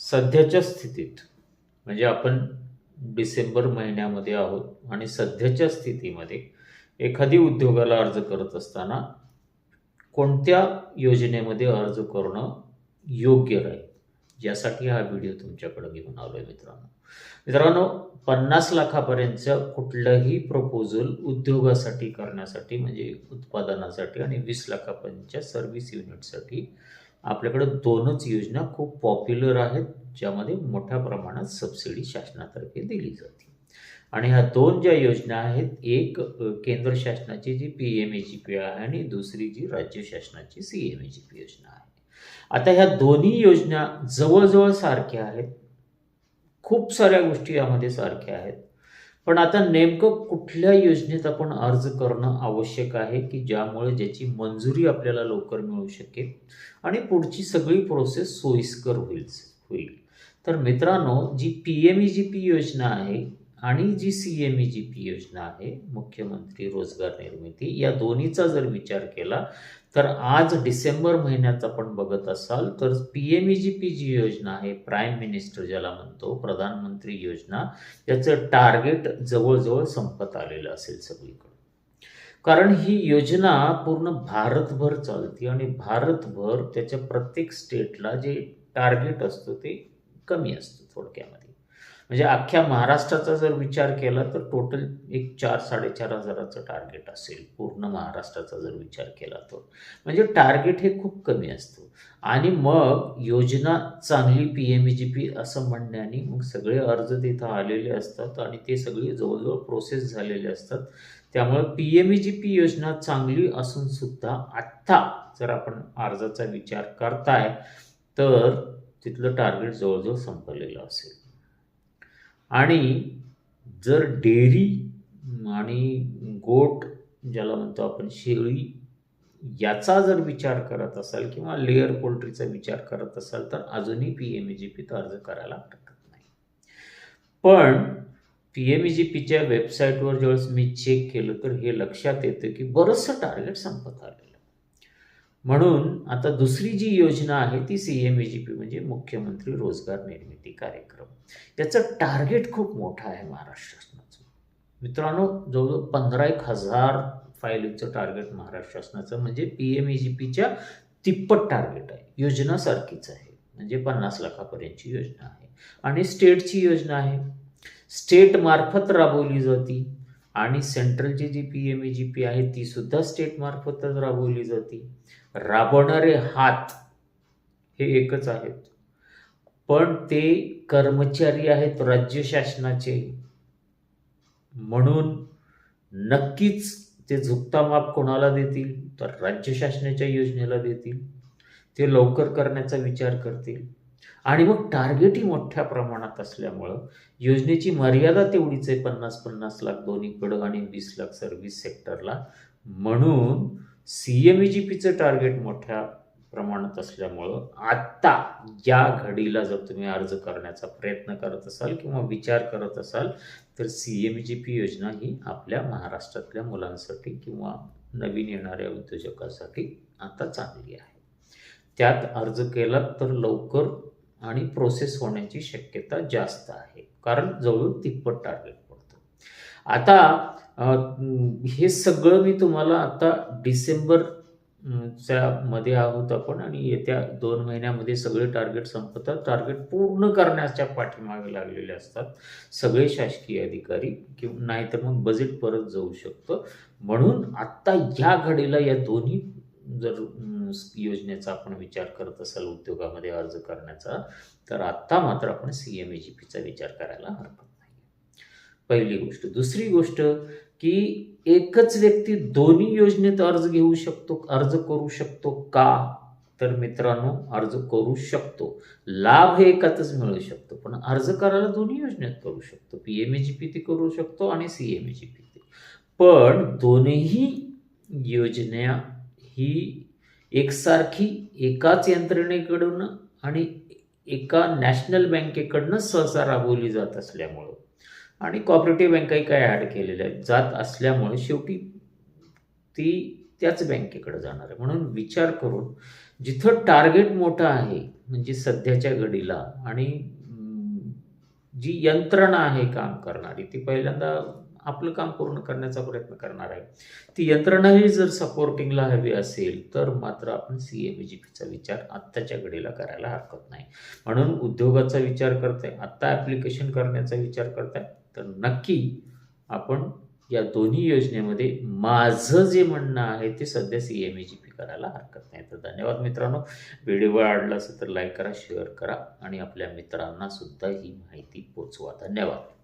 सध्याच्या स्थितीत म्हणजे आपण डिसेंबर महिन्यामध्ये आहोत आणि सध्याच्या स्थितीमध्ये एखादी उद्योगाला अर्ज करत असताना कोणत्या योजनेमध्ये अर्ज करणं योग्य राहील ज्यासाठी हा व्हिडिओ तुमच्याकडे घेऊन आलो आहे मित्रांनो. मित्रांनो पन्नास लाखापर्यंतचं कुठलंही प्रपोजल उद्योगासाठी करण्यासाठी म्हणजे उत्पादनासाठी आणि वीस लाखापर्यंतच्या सर्व्हिस युनिटसाठी आपल्याकडं दोनच योजना खूप पॉप्युलर आहेत ज्यामध्ये मोठ्या प्रमाणात सबसिडी शासनातर्फे दिली जाते. आणि ह्या दोन ज्या योजना आहेत एक केंद्र शासनाची जी P M A G P आहे आणि दुसरी जी राज्य शासनाची C M A G P योजना आहे. आता ह्या दोन्ही योजना जवळजवळ सारख्या आहेत. खूप साऱ्या गोष्टी यामध्ये सारख्या आहेत. पण आता नेमकं कुठल्या योजनेत आपण अर्ज करणं आवश्यक आहे की ज्यामुळे ज्याची मंजुरी आपल्याला लवकर मिळू शकेल आणि पुढची सगळी प्रोसेस सोयीस्कर होईल होईल. तर मित्रांनो जी P M E G P योजना आहे आणि जी C M E G P योजना आहे मुख्यमंत्री रोजगार निर्मिती या दोन्हीचा जर विचार केला तर आज डिसेंबर महिन्यात आपण बघत असाल तर P M E G P जी योजना आहे प्राईम मिनिस्टर ज्याला म्हणतो प्रधानमंत्री योजना. याचं टार्गेट जवळजवळ संपत आलेलं असेल सगळीकडे. कारण ही योजना पूर्ण भारतभर चालते आणि भारतभर त्याच्या प्रत्येक स्टेटला जे टार्गेट असतं ते कमी असतं थोडक्यामध्ये. म्हणजे अख्ख्या महाराष्ट्राचा जर विचार केला तर टोटल एक चार साडेचार हजाराचं टार्गेट असेल. पूर्ण महाराष्ट्राचा जर विचार केला तर. म्हणजे टार्गेट हे खूप कमी असतं. आणि मग योजना चांगली P M E G P असं म्हणण्याने मग सगळे अर्ज तिथं आलेले असतात आणि ते सगळे जवळजवळ प्रोसेस झालेले असतात. त्यामुळे P M E G P योजना चांगली असून सुद्धा आत्ता जर आपण अर्जाचा विचार करताय तर तिथलं टार्गेट जवळजवळ संपलेलं असेल. आणि जर डेअरी आणि गोट ज्याला म्हणतो आपण शेळी याचा जर विचार करत असाल किंवा लेअर पोल्ट्रीचा विचार करत असाल तर अजूनही पी एम ई जी पीत अर्ज करायला हरकत नाही. पण पी एम ई जी पीच्या वेबसाईटवर ज्यावेळेस मी चेक केलं तर हे लक्षात येतं की बरंचसं टार्गेट संपत आलं म्हणून आता दुसरी जी योजना आहे ती C M E G P म्हणजे मुख्यमंत्री रोजगार निर्मिती कार्यक्रम. त्याचं टार्गेट खूप मोठं आहे महाराष्ट्र शासनाचं मित्रांनो जवळजवळ पंधरा एक हजार फायलीचं टार्गेट महाराष्ट्र शासनाचं म्हणजे पी एम ई जी पीच्या तिप्पट टार्गेट आहे. योजना सारखीच आहे. म्हणजे पन्नास लाखापर्यंतची योजना आहे. आणि स्टेटची योजना आहे. स्टेट मार्फत राबवली जाते आणि सेंट्रलची जी P M E G P आहे ती सुद्धा स्टेट मार्फतच राबवली जाते. राबवणारे हात हे एकच आहेत. पण ते कर्मचारी आहेत राज्य शासनाचे. म्हणून नक्कीच ते झुकता माप कोणाला देतील? तर राज्य शासनाच्या योजनेला देतील. ते लवकर करण्याचा विचार करतील. आणि मग टार्गेटही मोठ्या प्रमाणात असल्यामुळं योजनेची मर्यादा तेवढीच आहे पन्नास पन्नास लाख दोन्हीकडं आणि वीस लाख सर्व्हिस सेक्टरला म्हणून सी एम ई जी पीचं टार्गेट मोठ्या प्रमाणात असल्यामुळं आत्ता या घडीला जर तुम्ही अर्ज करण्याचा प्रयत्न करत असाल किंवा विचार करत असाल तर सी एम जी पी योजना ही आपल्या महाराष्ट्रातल्या मुलांसाठी किंवा नवीन येणाऱ्या उद्योजकासाठी आता चांगली आहे. त्यात अर्ज केला तर लवकर आणि प्रोसेस होण्याची शक्यता जास्त आहे. कारण जवळून तिप्पट टार्गेट पडतं. आता हे सगळं मी तुम्हाला आता डिसेंबर च्या मध्ये आहोत आपण आणि येत्या दोन महिन्यामध्ये सगळे टार्गेट संपतात. टार्गेट पूर्ण करण्याच्या पाठीमागे लागलेले असतात सगळे शासकीय अधिकारी किंवा नाहीतर मग बजेट परत जाऊ शकतं. म्हणून आत्ता या घडीला या दोन्ही जर योजनेचा आपण विचार करत असाल उद्योगामध्ये अर्ज करण्याचा तर आत्ता मात्र आपण सी एम ए जी पीचा विचार करायला हरकत नाही. पहिली गोष्ट. दुसरी गोष्ट की एकच व्यक्ती दोन्ही योजनेत अर्ज घेऊ शकतो अर्ज करू शकतो का? तर मित्रांनो अर्ज करू शकतो. लाभ हे एकातच मिळू शकतो पण अर्ज करायला दोन्ही योजनेत करू शकतो. P M A G P ती करू शकतो आणि C M A G P ती पण दोन्ही योजना ही एकसारखी एकाच यंत्रणेकडून आणि एका नॅशनल बँकेकडनं सहसा राबवली जात असल्यामुळं. आणि कॉपरेटिव्ह बँकाही काय ॲड केलेल्या आहेत जात असल्यामुळे शेवटी ती त्याच बँकेकडे जाणार आहे. म्हणून विचार करून जिथं टार्गेट मोठं आहे म्हणजे सध्याच्या घडीला आणि जी यंत्रणा आहे काम करणारी ती पहिल्यांदा आपलं काम पूर्ण करण्याचा प्रयत्न करणार आहे. ती यंत्रणाही जर सपोर्टिंगला हवी असेल तर मात्र आपण सी एम जी पीचा विचार आत्ताच्या घडीला करायला हरकत नाही. म्हणून उद्योगाचा विचार करताय आत्ता ॲप्लिकेशन करण्याचा विचार करताय तर नक्की आपण या दोन्ही योजनेमध्ये माझं जे म्हणणं आहे ते सध्या सी एम जी पी करायला हरकत नाही. तर धन्यवाद मित्रांनो. व्हिडिओ आवडला असेल तर लाईक करा शेअर करा आणि आपल्या मित्रांना सुद्धा ही माहिती पोचवा. धन्यवाद.